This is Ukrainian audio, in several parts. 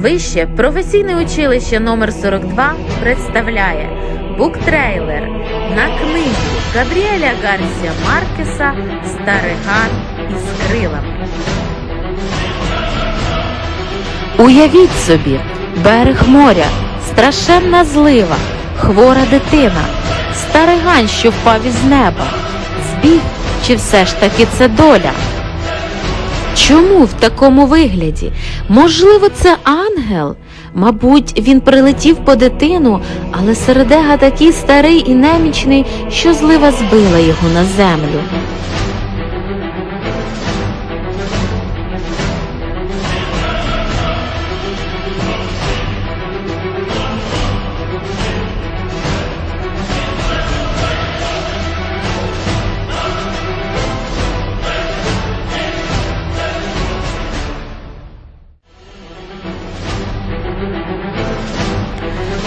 Вище професійне училище номер 42 представляє буктрейлер на книгу Габріеля Гарсія Маркеса Стариган із крилами. Уявіть собі, берег моря, страшенна злива, хвора дитина, стариган, що впав із неба. Збіг чи все ж таки це доля? Чому в такому вигляді? Можливо, це ангел? Мабуть, він прилетів по дитину, але середега такий старий і немічний, що злива збила його на землю.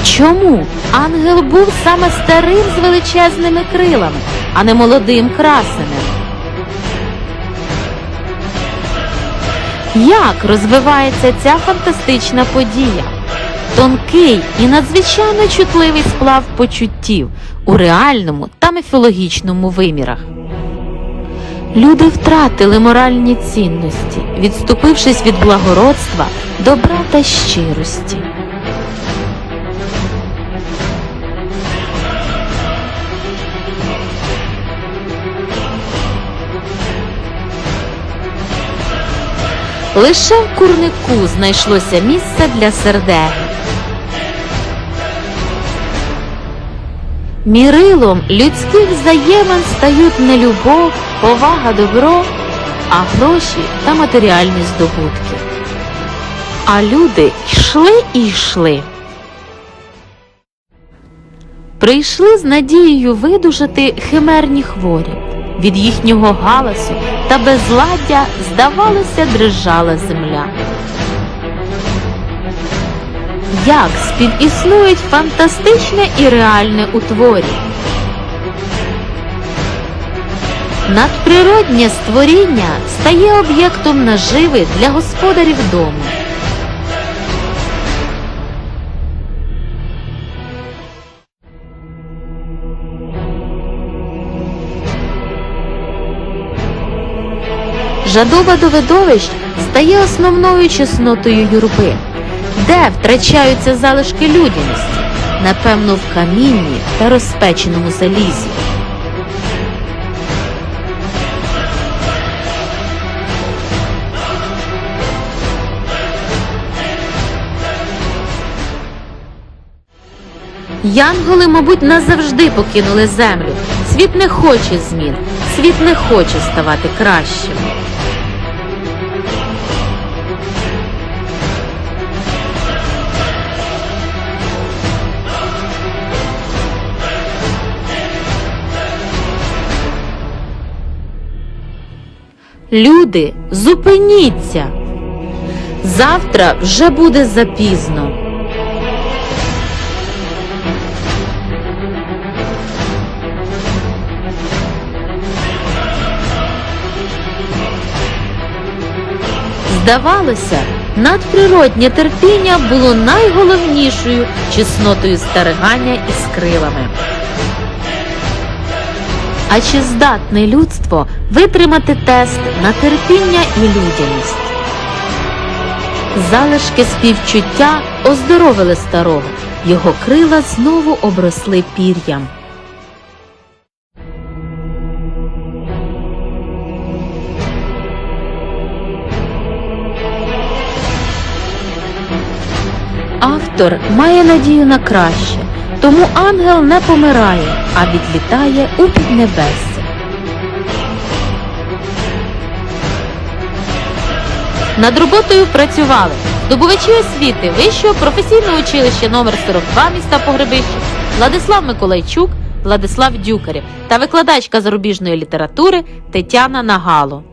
Чому ангел був саме старим з величезними крилами, а не молодим красеним? Як розвивається ця фантастична подія? Тонкий і надзвичайно чутливий сплав почуттів у реальному та міфологічному вимірах. Люди втратили моральні цінності, відступившись від благородства, добра та щирості. Лише в курнику знайшлося місце для сердеги. Мірилом людських взаємин стають не любов, повага, добро, а гроші та матеріальні здобутки. А люди йшли і йшли. Прийшли з надією видужати химерні хворі. Від їхнього галасу та безладдя, здавалося, дрижала земля. Як співіснують фантастичне і реальне у творі? Надприроднє створіння стає об'єктом наживи для господарів дому. Жадоба до видовищ стає основною чеснотою юрби, де втрачаються залишки людяності, напевно, в камінні та розпеченому залізі. Янголи, мабуть, назавжди покинули землю. Світ не хоче змін, світ не хоче ставати кращим. Люди, зупиніться! Завтра вже буде запізно. Здавалося, надприроднє терпіння було найголовнішою чеснотою старигання із крилами. А чи здатне людство витримати тест на терпіння і людяність? Залишки співчуття оздоровили старого, його крила знову обросли пір'ям. Автор має надію на краще, тому ангел не помирає, а відлітає у піднебесся. Над роботою працювали здобувачі освіти Вищого професійного училища номер 42 міста Погребище Владислав Миколайчук, Владислав Дюкарєв та викладачка зарубіжної літератури Тетяна Нагало.